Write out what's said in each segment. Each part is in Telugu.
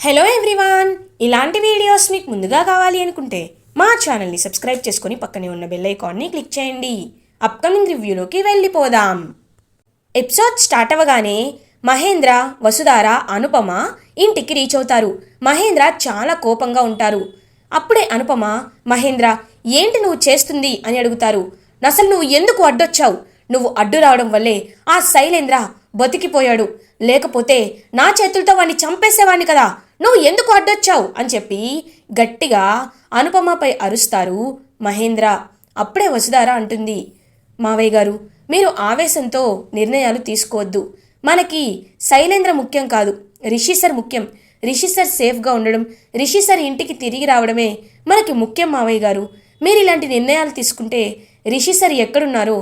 హలో ఎవ్రీవాన్ ఇలాంటి వీడియోస్ మీకు ముందుగా కావాలి అనుకుంటే మా ఛానల్ని సబ్స్క్రైబ్ చేసుకుని పక్కనే ఉన్న బెల్ ఐకాన్ని క్లిక్ చేయండి. అప్కమింగ్ రివ్యూలోకి వెళ్ళిపోదాం. ఎపిసోడ్ స్టార్ట్ అవ్వగానే మహేంద్ర వసుధార అనుపమ ఇంటికి రీచ్ అవుతారు. మహేంద్ర చాలా కోపంగా ఉంటారు. అప్పుడే అనుపమ మహేంద్ర ఏంటి నువ్వు చేస్తుంది? అని అడుగుతారు. అసలు నువ్వు ఎందుకు అడ్డొచ్చావు? నువ్వు అడ్డు రావడం వల్లే ఆ శైలేంద్ర బతికిపోయాడు. లేకపోతే నా చేతులతో వాణ్ణి చంపేసేవాడిని కదా. నువ్వు ఎందుకు అడ్డొచ్చావు అని చెప్పి గట్టిగా అనుపమపై అరుస్తారు మహేంద్ర. అప్పుడే వసుధార అంటుంది మావయ్య గారు మీరు ఆవేశంతో నిర్ణయాలు తీసుకోవద్దు. మనకి శైలేంద్ర ముఖ్యం కాదు రిషి సార్ ముఖ్యం. రిషి సార్ సేఫ్గా ఉండడం రిషి సార్ ఇంటికి తిరిగి రావడమే మనకి ముఖ్యం మావయ్య గారు. మీరు ఇలాంటి నిర్ణయాలు తీసుకుంటే రిషి సార్ ఎక్కడున్నారో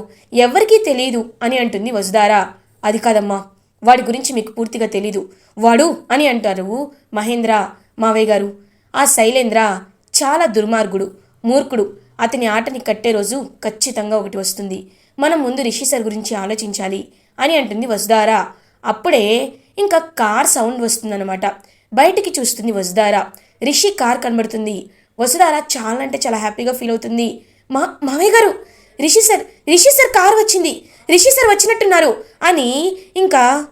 ఎవరికీ తెలియదు అని అంటుంది వసుధారా. అది కాదమ్మా వాడి గురించి మీకు పూర్తిగా తెలీదు. వాడు అని అంటారు మహేంద్ర మావయ్య గారు. ఆ శైలేంద్ర చాలా దుర్మార్గుడు మూర్ఖుడు. అతని ఆటని కట్టే రోజు ఖచ్చితంగా ఒకటి వస్తుంది. మనం ముందు రిషి సార్ గురించి ఆలోచించాలి అని అంటుంది వసుదారా అప్పుడే ఇంకా కార్ సౌండ్ వస్తుందన్నమాట. బయటికి చూస్తుంది వసుదారా రిషి కార్ కనబడుతుంది. వసుదారా చాలా అంటే చాలా హ్యాపీగా ఫీల్ అవుతుంది. మా మావయ్య గారు Rishi sir Rishi sir car వచ్చింది. రిషి సార్ వచ్చినట్టున్నారు. అని ఇంకా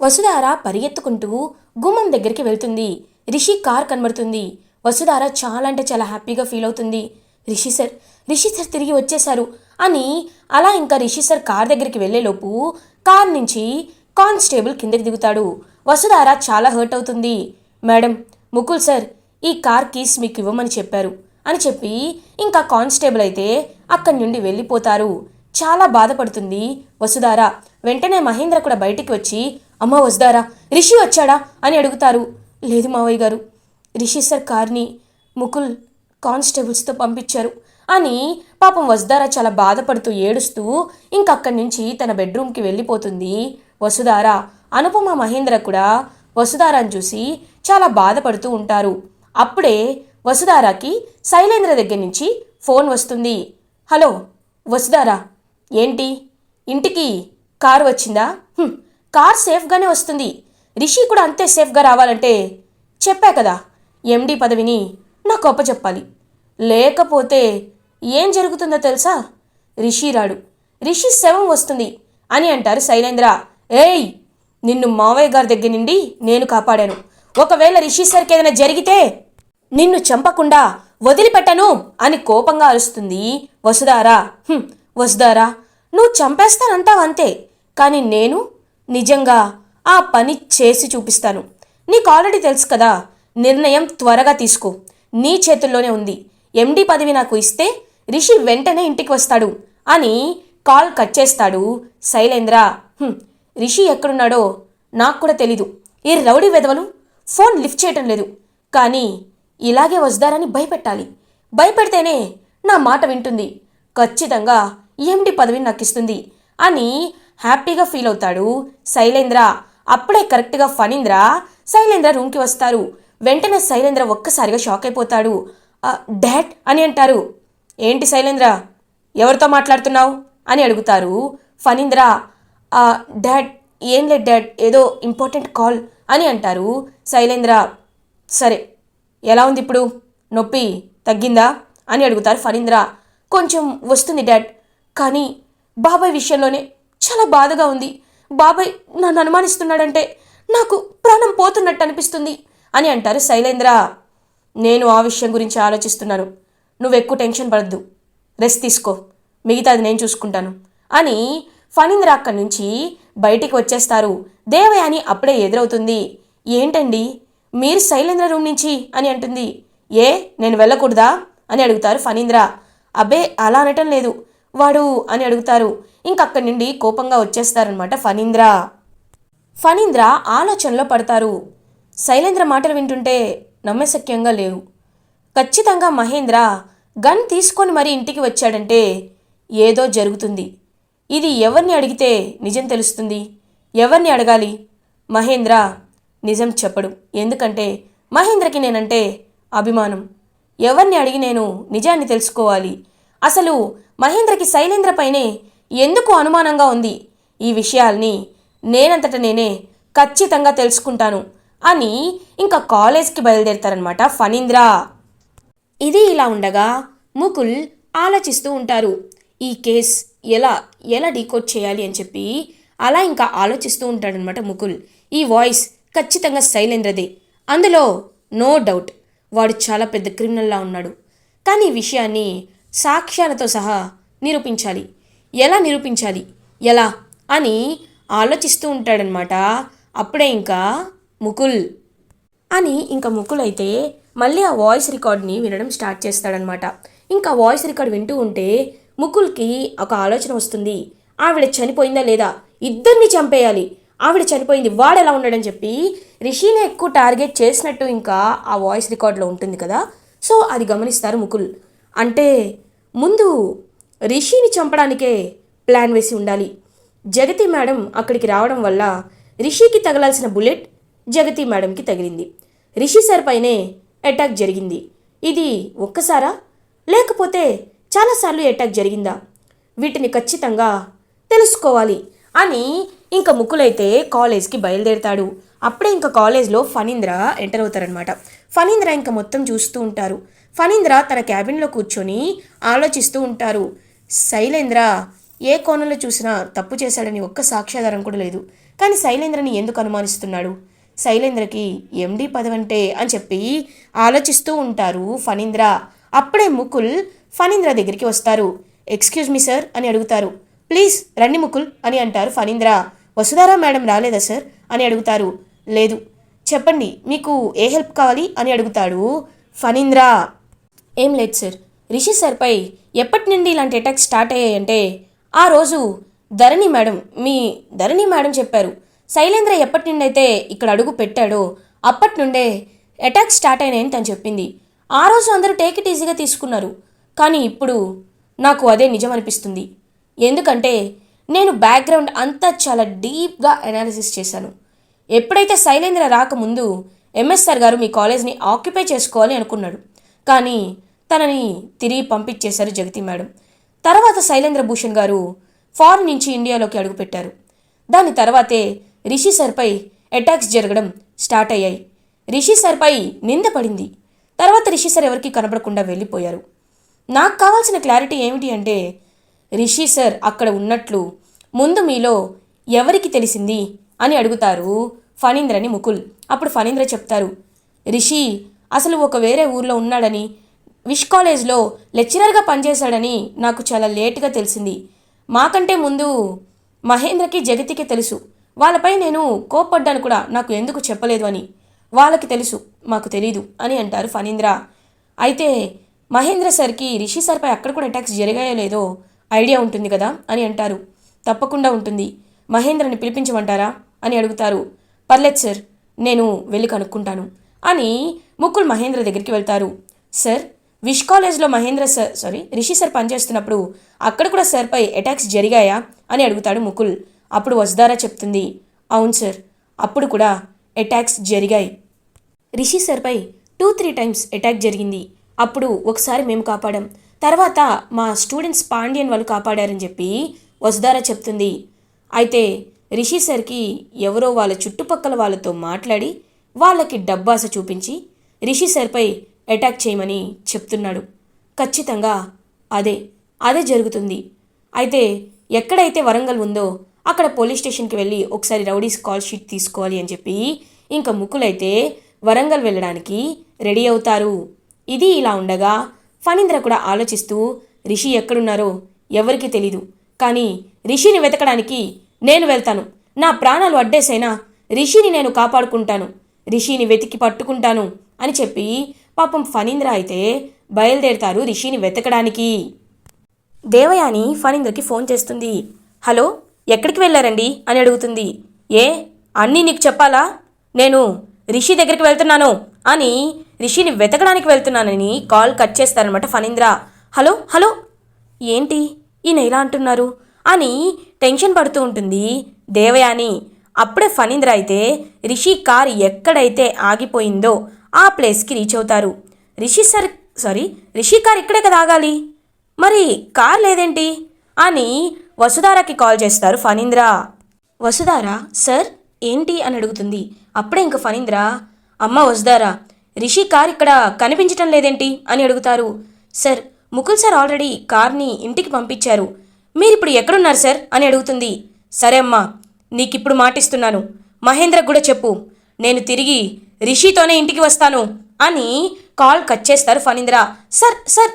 వసుధార పరిగెత్తుకుంటూ గుమ్మం దగ్గరికి వెళ్తుంది. రిషి కార్ కనబడుతుంది. వసుధార చాలా అంటే చాలా హ్యాపీగా ఫీల్ అవుతుంది. రిషి సార్ రిషి సార్ తిరిగి వచ్చేశారు. అని అలా ఇంకా రిషి సార్ కార్ దగ్గరికి వెళ్ళేలోపు కార్ నుంచి కానిస్టేబుల్ కిందకి దిగుతాడు. వసుధార చాలా హర్ట్ అవుతుంది. మేడం ముకుల్ సార్ ఈ కార్ కీస్ మీకు ఇవ్వమని చెప్పారు. అని చెప్పి ఇంకా కానిస్టేబుల్ అయితే అక్కడి నుండి వెళ్ళిపోతారు. చాలా బాధపడుతుంది వసుధార. వెంటనే మహేంద్ర కూడా బయటికి వచ్చి అమ్మ వసుధారా రిషి వచ్చాడా? అని అడుగుతారు. లేదు మావయ్య గారు. రిషి సార్ కార్ని ముకుల్ కానిస్టేబుల్స్తో పంపించారు. అని పాపం వసుధార చాలా బాధపడుతూ ఏడుస్తూ ఇంకక్కడి నుంచి తన బెడ్రూమ్కి వెళ్ళిపోతుంది వసుధార. అనుపమ మహేంద్ర కూడా వసుధారాన్ని చూసి చాలా బాధపడుతూ ఉంటారు. అప్పుడే వసుధారాకి శైలేంద్ర దగ్గర నుంచి ఫోన్ వస్తుంది. హలో వస్తుందారా ఏంటి? ఇంటికి కారు వచ్చిందా? కార్ సేఫ్గానే వస్తుంది. రిషి కూడా అంతే సేఫ్గా రావాలంటే చెప్పా కదా ఎండి పదవిని నాకు అప్పచెప్పాలి. లేకపోతే ఏం జరుగుతుందో తెలుసా? రిషి రాడు. రిషి శవం వస్తుంది అని అంటారు శైలేంద్ర. ఏయ్ నిన్ను మావయ్య గారి దగ్గర నుండి నేను కాపాడాను. ఒకవేళ రిషి సార్కి ఏదైనా జరిగితే నిన్ను చంపకుండా వదిలిపెట్టను అని కోపంగా అరుస్తుంది వసుధారా. వసుదారా వసుధారా నువ్వు చంపేస్తానంటావు అంతే కానీ నేను నిజంగా ఆ పని చేసి చూపిస్తాను. నీకు ఆల్రెడీ తెలుసు కదా నిర్ణయం త్వరగా తీసుకో. నీ చేతుల్లోనే ఉంది. ఎండి పదవి నాకు ఇస్తే రిషి వెంటనే ఇంటికి వస్తాడు అని కాల్ కట్ చేస్తాడు శైలేంద్ర. రిషి ఎక్కడున్నాడో నాకు కూడా తెలీదు. ఈ రౌడీ వెధవలు ఫోన్ లిఫ్ట్ చేయటం లేదు. కానీ ఇలాగే వస్తారని భయపెట్టాలి. భయపెడితేనే నా మాట వింటుంది. ఖచ్చితంగా ఎండి పదవిని నక్కిస్తుంది అని హ్యాపీగా ఫీల్ అవుతాడు. శైలేంద్ర. అప్పుడే కరెక్ట్గా ఫణీంద్ర శైలేంద్ర రూమ్కి వస్తారు. వెంటనే శైలేంద్ర ఒక్కసారిగా షాక్ అయిపోతాడు. డాడ్ అని అంటారు. ఏంటి శైలేంద్ర? ఎవరితో మాట్లాడుతున్నావు? అని అడుగుతారు ఫణీంద్ర. డాడ్ ఏం లేదు డాడ్ ఏదో ఇంపార్టెంట్ కాల్ అని అంటారు శైలేంద్ర. సరే ఎలా ఉంది ఇప్పుడు? నొప్పి తగ్గిందా? అని అడుగుతారు ఫణీంద్ర. కొంచెం వస్తుంది డాడ్. కానీ బాబాయ్ విషయంలోనే చాలా బాధగా ఉంది. బాబాయ్ నన్ను అనుమానిస్తున్నాడంటే నాకు ప్రాణం పోతున్నట్టు అనిపిస్తుంది అని అంటారు శైలేంద్ర. నేను ఆ విషయం గురించి ఆలోచిస్తున్నాను. నువ్వు ఎక్కువ టెన్షన్ పడద్దు. రెస్ట్ తీసుకో. మిగతాది నేను చూసుకుంటాను అని ఫణీంద్ర అక్కడి నుంచి బయటికి వచ్చేస్తారు. దేవయాని అప్పుడే ఎదురవుతుంది. ఏంటండి? మీరు శైలేంద్ర రూమ్ నుంచి అని అంటుంది. ఏ నేను వెళ్ళకూడదా? అని అడుగుతారు ఫణీంద్ర. అబ్బే అలా అనటం లేదు. వాడు అని అడుగుతారు. ఇంకక్కడి నుండి కోపంగా వచ్చేస్తారనమాట ఫణీంద్ర. ఫణీంద్ర ఆలోచనలో పడతారు. శైలేంద్ర మాటలు వింటుంటే నమ్మశక్యంగా లేవు. ఖచ్చితంగా మహేంద్ర గన్ తీసుకొని మరీ ఇంటికి వచ్చాడంటే ఏదో జరుగుతుంది. ఇది ఎవరిని అడిగితే నిజం తెలుస్తుంది? ఎవరిని అడగాలి? మహేంద్ర నిజం చెప్పడు. ఎందుకంటే మహేంద్రకి నేనంటే అభిమానం. ఎవరిని అడిగి నేను నిజాన్ని తెలుసుకోవాలి? అసలు మహేంద్రకి శైలేంద్ర పైనే ఎందుకు అనుమానంగా ఉంది? ఈ విషయాల్ని నేనంతట నేనే ఖచ్చితంగా తెలుసుకుంటాను అని ఇంకా కాలేజ్కి బయలుదేరతారనమాట ఫణీంద్ర. ఇది ఇలా ఉండగా ముకుల్ ఆలోచిస్తూ ఉంటారు. ఈ కేస్ ఎలా ఎలా డీకోడ్ చేయాలి అని చెప్పి అలా ఇంకా ఆలోచిస్తూ ఉంటాడనమాట ముకుల్. ఈ వాయిస్ ఖచ్చితంగా శైలేంద్రదే. అందులో నో డౌట్ వాడు చాలా పెద్ద క్రిమినల్లా ఉన్నాడు. కానీ ఈ విషయాన్ని సాక్ష్యాలతో సహా నిరూపించాలి. ఎలా నిరూపించాలి? ఎలా? అని ఆలోచిస్తూ ఉంటాడనమాట అప్పుడే ఇంకా ముకుల్. అని ఇంకా ముకుల్ అయితే మళ్ళీ ఆ వాయిస్ రికార్డ్ని వినడం స్టార్ట్ చేస్తాడనమాట ఇంకా వాయిస్ రికార్డ్ వింటూ ఉంటే ముకుల్కి ఒక ఆలోచన వస్తుంది. ఆవిడ చనిపోయిందా లేదా? ఇద్దరిని చంపేయాలి. ఆవిడ చనిపోయింది వాడు ఎలా ఉన్నాడని చెప్పి రిషిని ఎక్కువ టార్గెట్ చేసినట్టు ఇంకా ఆ వాయిస్ రికార్డ్లో ఉంటుంది కదా. సో అది గమనిస్తారు ముకుల్. అంటే ముందు రిషిని చంపడానికే ప్లాన్ వేసి ఉండాలి. జగతి మేడం అక్కడికి రావడం వల్ల రిషికి తగలాల్సిన బుల్లెట్ జగతి మేడంకి తగిలింది. రిషి సార్ పైనే అటాక్ జరిగింది. ఇది ఒక్కసారా? లేకపోతే చాలాసార్లు అటాక్ జరిగిందా? వీటిని ఖచ్చితంగా తెలుసుకోవాలి. అని ఇంకా ముకులైతే కాలేజ్కి బయలుదేరుతాడు. అప్పుడే ఇంకా కాలేజ్లో ఫణీంద్ర ఎంటర్ అవుతారనమాట ఫణీంద్ర ఇంకా మొత్తం చూస్తూ ఉంటారు. ఫణీంద్ర తన క్యాబిన్లో కూర్చొని ఆలోచిస్తూ ఉంటారు. శైలేంద్ర ఏ కోణంలో చూసినా తప్పు చేశాడని ఒక్క సాక్ష్యాధారం కూడా లేదు. కానీ శైలేంద్రని ఎందుకు అనుమానిస్తున్నాడు? శైలేంద్రకి ఎండి పదవంటే అని చెప్పి ఆలోచిస్తూ ఉంటారు ఫణీంద్ర. అప్పుడే ముకుల్ ఫణీంద్ర దగ్గరికి వస్తారు. ఎక్స్క్యూజ్ మీ సార్ అని అడుగుతారు. ప్లీజ్ రండి ముకుల్ అని అంటారు ఫణీంద్ర. వసుధారా మేడం రాలేదా సార్? అని అడుగుతారు. లేదు. చెప్పండి మీకు ఏ హెల్ప్ కావాలి? అని అడుగుతాడు ఫణీంద్ర. ఏం లేదు సార్. రిషి సార్పై ఎప్పటి నుండి ఇలాంటి అటాక్స్ స్టార్ట్ అయ్యాయంటే ఆ రోజు ధరణి మేడం మీ ధరణి మేడం చెప్పారు. శైలేంద్ర ఎప్పటి నుండి అయితే ఇక్కడ అడుగు పెట్టాడో అప్పటి నుండే అటాక్స్ స్టార్ట్ అయినాయని తను చెప్పింది. ఆ రోజు అందరూ టేక్ ఇట్ ఈజీగా తీసుకున్నారు. కానీ ఇప్పుడు నాకు అదే నిజం అనిపిస్తుంది. ఎందుకంటే నేను బ్యాక్గ్రౌండ్ అంతా చాలా డీప్గా అనాలిసిస్ చేశాను. ఎప్పుడైతే శైలేంద్ర రాకముందు ఎంఎస్ఆర్ గారు మీ కాలేజ్ని ఆక్యుపై చేసుకోవాలి అనుకున్నాడు. కానీ తనని తిరిగి పంపించేశారు జగతి మేడం. తర్వాత శైలేంద్ర భూషణ్ గారు ఫారెన్ నుంచి ఇండియాలోకి అడుగుపెట్టారు దాని తర్వాతే రిషి సార్పై అటాక్స్ జరగడం స్టార్ట్ అయ్యాయి. రిషి సార్పై నింద పడింది. తర్వాత రిషి సార్ ఎవరికి కనబడకుండా వెళ్ళిపోయారు. నాకు కావాల్సిన క్లారిటీ ఏమిటి అంటే రిషి సార్ అక్కడ ఉన్నట్లు ముందు మీలో ఎవరికి తెలిసింది అని అడుగుతారు ఫణీంద్రని ముకుల్. అప్పుడు ఫణీంద్ర చెప్తారు రిషి అసలు ఒక వేరే ఊర్లో ఉన్నాడని విష్ కాలేజ్లో లెక్చరర్గా పనిచేశాడని నాకు చాలా లేటుగా తెలిసింది. మాకంటే ముందు మహేంద్రకి జగతికి తెలుసు. వాళ్ళపై నేను కోప్పడ్డాను కూడా నాకు ఎందుకు చెప్పలేదు అని. వాళ్ళకి తెలుసు మాకు తెలీదు అని అంటారు ఫణీంద్ర. అయితే మహేంద్ర సార్కి రిషి సార్పై అక్కడ కూడా అటాక్స్ జరిగాయో లేదో ఐడియా ఉంటుంది కదా అని అంటారు. తప్పకుండా ఉంటుంది. మహేంద్రని పిలిపించమంటారా అని అడుగుతారు. పర్లేదు సార్ నేను వెళ్ళి కనుక్కుంటాను అని ముకుల్ మహేంద్ర దగ్గరికి వెళ్తారు. సార్ విష్ కాలేజ్లో Mahendra sir sorry Rishi sir పనిచేస్తున్నప్పుడు అక్కడ కూడా సార్పై అటాక్స్ జరిగాయా అని అడుగుతాడు ముకుల్. అప్పుడు వసుదారా చెప్తుంది. అవును సార్ అప్పుడు కూడా అటాక్స్ జరిగాయి. రిషి సార్పై టూ త్రీ టైమ్స్ అటాక్ జరిగింది. అప్పుడు ఒకసారి మేము కాపాడాం. తర్వాత మా స్టూడెంట్స్ పాండ్యన్ వాళ్ళు కాపాడారని చెప్పి వసుధార చెప్తుంది. అయితే రిషి సార్కి ఎవరో వాళ్ళ చుట్టుపక్కల వాళ్ళతో మాట్లాడి వాళ్ళకి డబ్బాస చూపించి రిషి సార్పై అటాక్ చేయమని చెప్తున్నాడు. ఖచ్చితంగా అదే అదే జరుగుతుంది. అయితే ఎక్కడైతే వరంగల్ ఉందో అక్కడ పోలీస్ స్టేషన్కి వెళ్ళి ఒకసారి రౌడీస్ కాల్ షీట్ తీసుకోవాలి అని చెప్పి ఇంకా ముక్కులైతే వరంగల్ వెళ్ళడానికి రెడీ అవుతారు. ఇది ఇలా ఉండగా ఫణీంద్ర కూడా ఆలోచిస్తూ రిషి ఎక్కడున్నారో ఎవరికీ తెలీదు. కానీ రిషిని వెతకడానికి నేను వెళ్తాను. నా ప్రాణాలు అడ్డేసైనా రిషిని నేను కాపాడుకుంటాను. రిషిని వెతికి పట్టుకుంటాను అని చెప్పి పాపం ఫణీంద్ర అయితే బయలుదేరుతారు రిషిని వెతకడానికి. దేవయాని ఫణీంద్రకి ఫోన్ చేస్తుంది. హలో ఎక్కడికి వెళ్ళారండి? అని అడుగుతుంది. ఏ అన్నీ నీకు చెప్పాలా? నేను రిషి దగ్గరికి వెళ్తున్నాను. అని రిషిని వెతకడానికి వెళ్తున్నానని కాల్ కట్ చేస్తారనమాట ఫణీంద్ర. హలో హలో ఏంటి ఈయన ఇలా అంటున్నారు? అని టెన్షన్ పడుతూ ఉంటుంది దేవయాని. అప్పుడే ఫణీంద్ర అయితే రిషి కార్ ఎక్కడైతే ఆగిపోయిందో ఆ ప్లేస్కి రీచ్ అవుతారు. Rishi sir sorry Rishi car ఇక్కడే కదా ఆగాలి? మరి కార్ లేదేంటి? అని వసుధారాకి కాల్ చేస్తారు ఫణీంద్ర. వసుధార సార్ ఏంటి అని అడుగుతుంది. అప్పుడే ఇంక ఫణీంద్ర అమ్మ వస్తారా? రిషి కార్ ఇక్కడ కనిపించటం లేదేంటి? అని అడుగుతారు. సార్ ముకుల్ సార్ ఆల్రెడీ కార్ని ఇంటికి పంపించారు. మీరిప్పుడు ఎక్కడున్నారు సార్? అని అడుగుతుంది. సరే అమ్మా నీకిప్పుడు మాటిస్తున్నాను. మహేంద్రకు కూడా చెప్పు. నేను తిరిగి రిషితోనే ఇంటికి వస్తాను అని కాల్ కట్ చేస్తారు ఫణీంద్ర. Sir sir.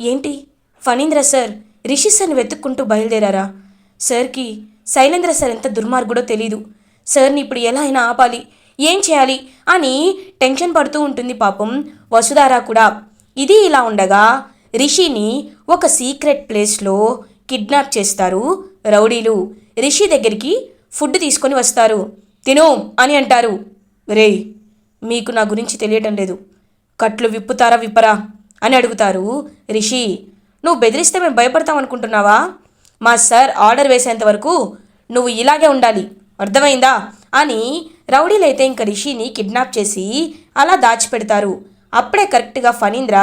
ఏంటి? ఫణీంద్ర సార్ రిషి సార్ని వెతుక్కుంటూ బయలుదేరారా? సార్కి శైలేంద్ర సార్ ఎంత దుర్మార్గుడో తెలీదు. సార్ని ఇప్పుడు ఎలా అయినా ఆపాలి. ఏం చేయాలి? అని టెన్షన్ పడుతూ ఉంటుంది పాపం వసుధార కూడా. ఇది ఇలా ఉండగా రిషిని ఒక సీక్రెట్ ప్లేస్లో కిడ్నాప్ చేస్తారు రౌడీలు. రిషి దగ్గరికి ఫుడ్ తీసుకొని వస్తారు. తిను అని అంటారు. రే మీకు నా గురించి తెలియటం లేదు. కట్లు విప్పుతారా విప్పరా? అని అడుగుతారు రిషి. నువ్వు బెదిరిస్తే మేము భయపడతాం అనుకుంటున్నావా? మా సార్ ఆర్డర్ వేసేంత వరకు నువ్వు ఇలాగే ఉండాలి. అర్థమైందా? అని రౌడీలైతే ఇంక రిషిని కిడ్నాప్ చేసి అలా దాచిపెడతారు. అప్పుడే కరెక్ట్గా ఫణీంద్ర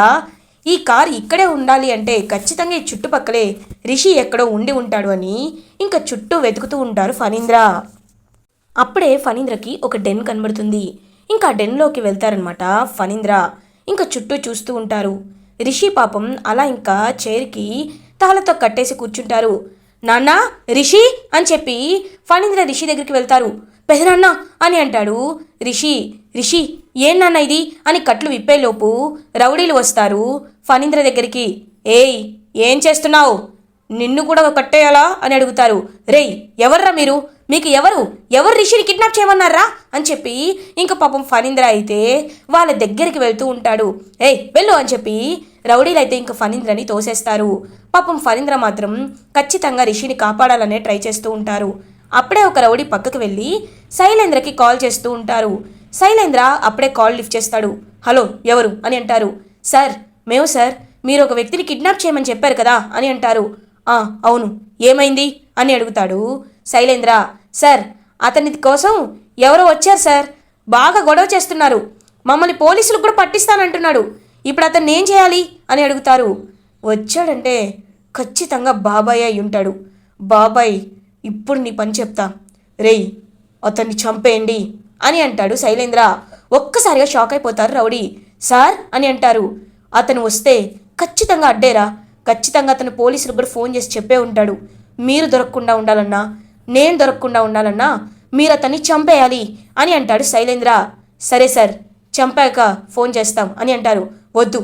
ఈ కార్ ఇక్కడే ఉండాలి అంటే ఖచ్చితంగా ఈ చుట్టుపక్కలే రిషి ఎక్కడో ఉండి ఉంటాడు అని ఇంకా చుట్టూ వెతుకుతూ ఉంటారు ఫణీంద్ర. అప్పుడే ఫణీంద్రకి ఒక డెన్ కనబడుతుంది. ఇంకా డెన్లోకి వెళ్తారనమాట ఫణీంద్ర. ఇంకా చుట్టూ చూస్తూ ఉంటారు. రిషి పాపం అలా ఇంకా చైర్కి తాళతో కట్టేసి కూర్చుంటారు. నాన్న రిషి అని చెప్పి ఫణీంద్ర రిషి దగ్గరికి వెళ్తారు. పెదనాన్న అని అంటాడు. రిషి రిషి ఏం నాన్న ఇది? అని కట్లు విప్పేలోపు రౌడీలు వస్తారు. ఫణీంద్ర దగ్గరికి ఏయ్ ఏం చేస్తున్నావు? నిన్ను కూడా కట్టేయాలా? అని అడుగుతారు. రేయ్ ఎవర్రా మీరు? మీకు ఎవరు? ఎవరు రిషిని కిడ్నాప్ చేయమన్నారా? అని చెప్పి ఇంకా పాపం ఫణీంద్ర అయితే వాళ్ళ దగ్గరికి వెళ్తూ ఉంటాడు. ఏయ్ వెళ్ళు అని చెప్పి రౌడీలు అయితే ఇంకా ఫణీంద్రని తోసేస్తారు. పాపం ఫణీంద్ర మాత్రం ఖచ్చితంగా రిషిని కాపాడాలనే ట్రై చేస్తూ ఉంటారు. అప్పుడే ఒక రౌడీ పక్కకు వెళ్ళి శైలేంద్రకి కాల్ చేస్తూ ఉంటారు. శైలేంద్ర అప్పుడే కాల్ లిఫ్ట్ చేస్తాడు. హలో ఎవరు? అని అంటారు. సార్ మేము సార్. మీరు ఒక వ్యక్తిని కిడ్నాప్ చేయమని చెప్పారు కదా? అని అంటారు. "ఆ, అవును. ఏమైంది? అని అడుగుతాడు శైలేంద్ర. సార్ అతని కోసం ఎవరో వచ్చారు సార్. బాగా గొడవ చేస్తున్నారు. మమ్మల్ని పోలీసులకు కూడా పట్టిస్తానంటున్నాడు. ఇప్పుడు అతన్ని ఏం చేయాలి? అని అడుగుతారు. వచ్చాడంటే ఖచ్చితంగా బాబాయ్ అయి ఉంటాడు. బాబాయ్ ఇప్పుడు నీ పని చెప్తా. రేయ్ అతన్ని చంపేయండి అని అంటాడు శైలేంద్ర. ఒక్కసారిగా షాక్ అయిపోతారు రౌడీ. సార్ అని అంటారు. అతను వస్తే ఖచ్చితంగా అడ్డేరా. ఖచ్చితంగా అతను పోలీసులు కూడా ఫోన్ చేసి చెప్పే ఉంటాడు. మీరు దొరకకుండా ఉండాలన్నా నేను దొరకకుండా ఉండాలన్నా మీరు అతన్ని చంపేయాలి అని అంటాడు శైలేంద్ర. సరే సార్ చంపాక ఫోన్ చేస్తాం అని అంటారు. వద్దు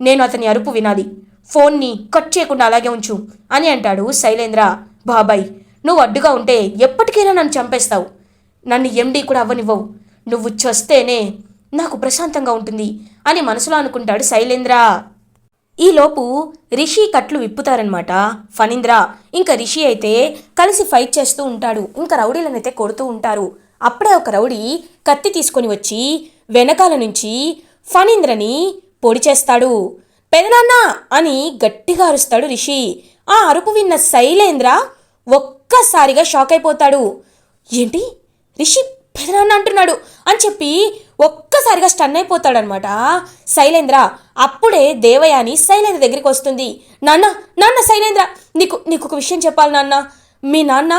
నేను అతని అరుపు వినాలి. ఫోన్ని కట్ చేయకుండా అలాగే ఉంచు అని అంటాడు శైలేంద్ర. బాబాయ్ నువ్వు అడ్డుగా ఉంటే ఎప్పటికైనా నన్ను చంపేస్తావు. నన్ను ఎండీ కూడా అవ్వనివ్వవు. నువ్వు చస్తేనే నాకు ప్రశాంతంగా ఉంటుంది అని మనసులో అనుకుంటాడు శైలేంద్ర. ఈలోపు రిషి కట్లు విప్పుతారనమాట ఫణీంద్ర ఇంకా రిషి అయితే కలిసి ఫైట్ చేస్తూ ఉంటాడు. ఇంకా రౌడీలనైతే కొడుతూ ఉంటారు. అప్పుడే ఒక రౌడీ కత్తి తీసుకొని వచ్చి వెనకాల నుంచి ఫణీంద్రని పొడి చేస్తాడు. పెదనాన్న అని గట్టిగా అరుస్తాడు రిషి. ఆ అరుపు విన్న శైలేంద్ర ఒక్కసారిగా షాక్ అయిపోతాడు. ఏంటి? రిషి పెదనాన్న అంటున్నాడు అని చెప్పి ఒక్కసారిగా స్టన్ అయిపోతాడనమాట. శైలేంద్ర అప్పుడే దేవయాని శైలేంద్ర దగ్గరికి వస్తుంది. నాన్న నాన్న శైలేంద్ర నీకు నీకు ఒక విషయం చెప్పాలి నాన్న. మీ నాన్న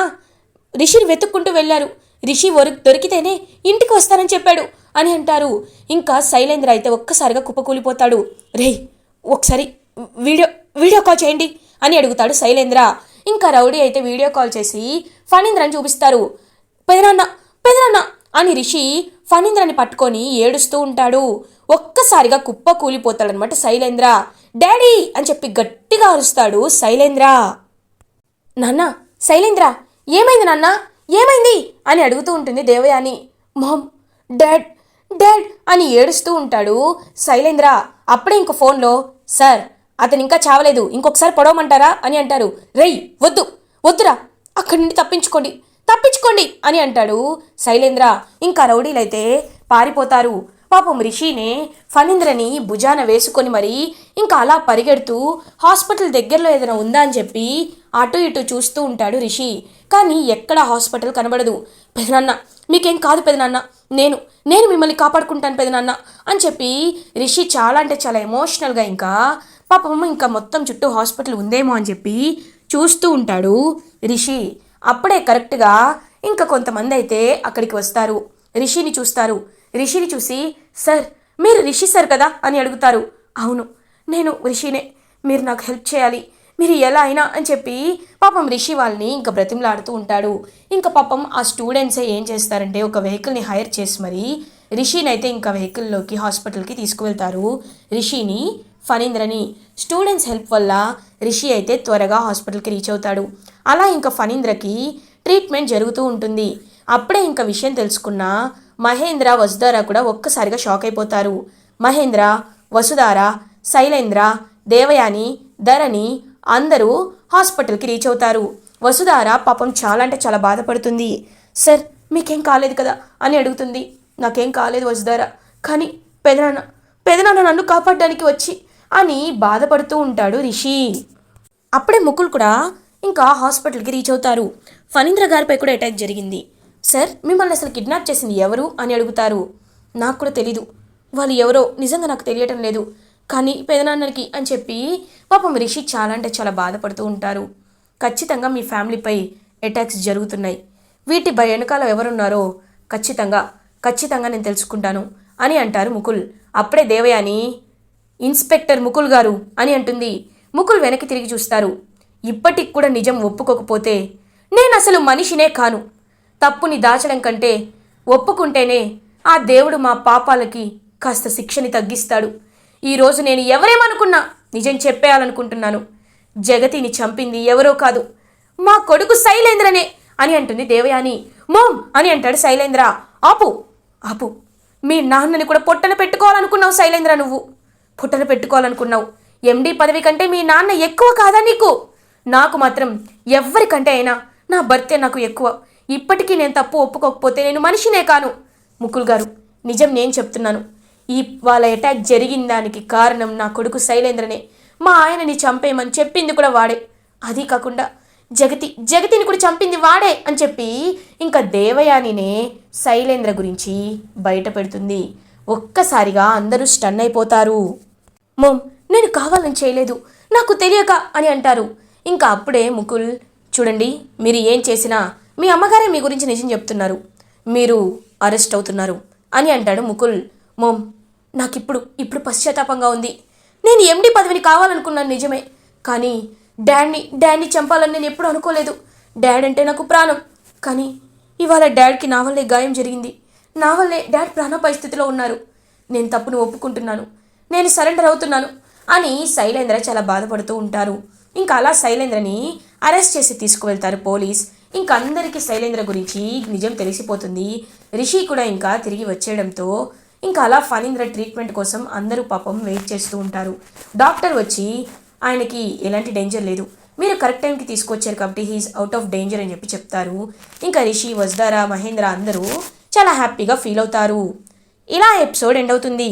రిషిని వెతుక్కుంటూ వెళ్ళారు. రిషి ఒరి దొరికితేనే ఇంటికి వస్తానని చెప్పాడు అని అంటారు. ఇంకా శైలేంద్ర అయితే ఒక్కసారిగా కుప్పకూలిపోతాడు. రేయ్ ఒకసారి వీడియో వీడియో కాల్ చేయండి అని అడుగుతాడు శైలేంద్ర ఇంకా రౌడీ అయితే వీడియో కాల్ చేసి ఫణీంద్రని చూపిస్తారు. పెదనాన్న పెదనాన్న! అని రిషి ఫణీంద్రని పట్టుకొని ఏడుస్తూ ఉంటాడు. ఒక్కసారిగా కుప్ప కూలిపోతాడనమాట శైలేంద్ర. డాడీ! అని చెప్పి గట్టిగా అరుస్తాడు శైలేంద్ర. నాన్న శైలేంద్ర ఏమైంది నాన్న? ఏమైంది? అని అడుగుతూ ఉంటుంది దేవయాని. Mom dad dad! అని ఏడుస్తూ ఉంటాడు శైలేంద్ర. అప్పుడే ఇంకో ఫోన్లో సార్ అతను ఇంకా చావలేదు. ఇంకొకసారి పొడవమంటారా? అని అంటారు. రేయ్ వద్దు వద్దురా అక్కడి నుండి తప్పించుకోండి తప్పించుకోండి అని అంటాడు శైలేంద్ర. ఇంకా రౌడీలైతే పారిపోతారు. పాపం రిషినే ఫణీంద్రని భుజాన వేసుకొని మరి ఇంకా అలా పరిగెడుతూ హాస్పిటల్ దగ్గరలో ఏదైనా ఉందా అని చెప్పి అటు ఇటు చూస్తూ ఉంటాడు రిషి. కానీ ఎక్కడ హాస్పిటల్ కనబడదు. పెదనాన్న మీకేం కాదు పెదనాన్న నేను నేను మిమ్మల్ని కాపాడుకుంటాను పెదనాన్న అని చెప్పి రిషి చాలా అంటే చాలా ఎమోషనల్గా ఇంకా పాపం ఇంకా మొత్తం చుట్టూ హాస్పిటల్ ఉందేమో అని చెప్పి చూస్తూ ఉంటాడు రిషి. అప్పుడే కరెక్ట్గా ఇంకా కొంతమంది అయితే అక్కడికి వస్తారు. రిషిని చూస్తారు. రిషిని చూసి సార్ మీరు రిషి సార్ కదా? అని అడుగుతారు. అవును నేను రిషినే. మీరు నాకు హెల్ప్ చేయాలి. మీరు ఎలా అయినా అని చెప్పి పాపం రిషి వాళ్ళని ఇంకా బ్రతిమలాడుతూ ఉంటాడు. ఇంకా పాపం ఆ స్టూడెంట్సే ఏం చేస్తారంటే ఒక వెహికల్ని హైర్ చేసి మరి రిషిని అయితే ఇంకా వెహికల్లోకి హాస్పిటల్కి తీసుకువెళ్తారు. రిషిని ఫణీంద్రని. స్టూడెంట్స్ హెల్ప్ వల్ల రిషి అయితే త్వరగా హాస్పిటల్కి రీచ్ అవుతాడు. అలా ఇంకా ఫణీంద్రకి ట్రీట్మెంట్ జరుగుతూ ఉంటుంది. అప్పుడే ఇంకా విషయం తెలుసుకున్న మహేంద్ర వసుధార కూడా ఒక్కసారిగా షాక్ అయిపోతారు. మహేంద్ర వసుధార శైలేంద్ర దేవయాని ధరణి అందరూ హాస్పిటల్కి రీచ్ అవుతారు. వసుధార పాపం చాలా అంటే చాలా బాధపడుతుంది. సార్ మీకేం కాలేదు కదా? అని అడుగుతుంది. నాకేం కాలేదు వసుధార. కానీ పెదనాన్న పెదనాన్న నన్ను కాపాడడానికి వచ్చి అని బాధపడుతూ ఉంటాడు రిషి. అప్పుడే ముకుల్ కూడా ఇంకా హాస్పిటల్కి రీచ్ అవుతారు. ఫణీంద్ర గారిపై కూడా అటాక్ జరిగింది. సార్ మిమ్మల్ని అసలు కిడ్నాప్ చేసింది ఎవరు? అని అడుగుతారు. నాకు కూడా తెలీదు. వాళ్ళు ఎవరో నిజంగా నాకు తెలియటం లేదు. కానీ పెదనాన్నకి అని చెప్పి పాపం రిషి చాలా అంటే చాలా బాధపడుతూ ఉంటారు. ఖచ్చితంగా మీ ఫ్యామిలీపై అటాక్స్ జరుగుతున్నాయి. వీటి భయ వెనకాల ఎవరున్నారో ఖచ్చితంగా ఖచ్చితంగా నేను తెలుసుకుంటాను అని అంటారు ముకుల్. అప్పుడే దేవయాని ఇన్స్పెక్టర్ ముకుల్ గారు అని అంటుంది. ముకుల్ వెనక్కి తిరిగి చూస్తారు. ఇప్పటికి కూడా నిజం ఒప్పుకోకపోతే నేను అసలు మనిషినే కాను. తప్పుని దాచడం కంటే ఒప్పుకుంటేనే ఆ దేవుడు మా పాపాలకి కాస్త శిక్షని తగ్గిస్తాడు. ఈరోజు నేను ఎవరేమనుకున్నా నిజం చెప్పేయాలనుకుంటున్నాను. జగతిని చంపింది ఎవరో కాదు. మా కొడుకు శైలేంద్రనే అని అంటుంది దేవయాని. మోమ్ అని అంటాడు శైలేంద్ర. ఆపు ఆపు. మీ నాన్నని కూడా పొట్టన పెట్టుకోవాలనుకున్నావు శైలేంద్ర నువ్వు. పుట్టన పెట్టుకోవాలనుకున్నావు. ఎండి పదవి కంటే మీ నాన్న ఎక్కువ కాదా నీకు? నాకు మాత్రం ఎవ్వరికంటే అయినా నా భర్తే నాకు ఎక్కువ. ఇప్పటికీ నేను తప్పు ఒప్పుకోకపోతే నేను మనిషినే కాను. ముకుల్ గారు నిజం నేను చెప్తున్నాను. ఈ వాళ్ళ అటాక్ జరిగిన దానికి కారణం నా కొడుకు శైలేంద్రనే. మా ఆయనని చంపేయమని చెప్పింది కూడా వాడే. అది కాకుండా జగతి జగతిని కూడా చంపింది వాడే అని చెప్పి ఇంకా దేవయానినే శైలేంద్ర గురించి బయట పెడుతుంది. ఒక్కసారిగా అందరూ స్టన్ అయిపోతారు. మోమ్ నేను కావాలని చేయలేదు. నాకు తెలియక అని అంటారు. ఇంకా అప్పుడే ముకుల్ చూడండి మీరు ఏం చేసినా మీ అమ్మగారే మీ గురించి నిజం చెప్తున్నారు. మీరు అరెస్ట్ అవుతున్నారు అని అంటాడు ముకుల్. మోమ్ నాకిప్పుడు ఇప్పుడు పశ్చాత్తాపంగా ఉంది. నేను ఎండి పదవిని కావాలనుకున్నాను నిజమే. కానీ డాడ్ని డాడ్ని చంపాలని నేను ఎప్పుడు అనుకోలేదు. డాడ్ అంటే నాకు ప్రాణం. కానీ ఇవాళ డాడ్కి నా వల్లే గాయం జరిగింది. నా వల్లే డాడ్ ప్రాణ పరిస్థితిలో ఉన్నారు. నేను తప్పును ఒప్పుకుంటున్నాను. నేను సరెండర్ అవుతున్నాను అని శైలేంద్ర చాలా బాధపడుతూ ఉంటారు. ఇంకా అలా శైలేంద్రని అరెస్ట్ చేసి తీసుకువెళ్తారు పోలీస్. ఇంకా అందరికీ శైలేంద్ర గురించి నిజం తెలిసిపోతుంది. రిషి కూడా ఇంకా తిరిగి వచ్చేయడంతో ఇంకా అలా ఫణీంద్ర ట్రీట్మెంట్ కోసం అందరూ పాపం వెయిట్ చేస్తూ ఉంటారు. డాక్టర్ వచ్చి ఆయనకి ఎలాంటి డేంజర్ లేదు. మీరు కరెక్ట్ టైంకి తీసుకొచ్చారు కాబట్టి హీఈస్ అవుట్ ఆఫ్ డేంజర్ అని చెప్పి చెప్తారు. ఇంకా రిషి వజ్దారా మహేంద్ర అందరూ చాలా హ్యాపీగా ఫీల్ అవుతారు. ఇలా ఎపిసోడ్ ఎండ్ అవుతుంది.